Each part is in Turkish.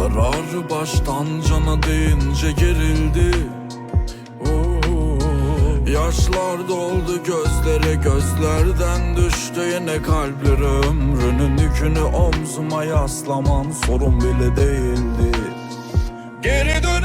Zararı baştan cana deyince gerildi. Yaşlar doldu gözlere gözlerden düştü. Yine kalpleri Ömrünün yükünü omzuma yaslamam sorun bile değildi. Geri dönemedim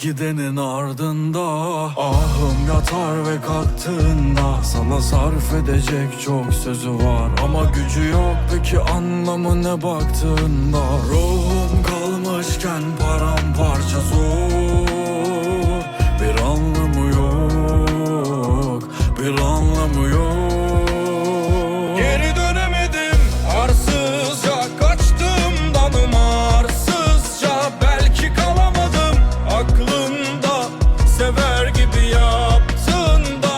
gidenin ardında. Ahım yatar ve kalktığında Sana sarf edecek çok sözü var. Ama gücü yok peki anlamı ne baktığında. Ruhum kalmışken paramparça zor. Bir anlamı yok Bir anlamı yok gibi yaptığından Geri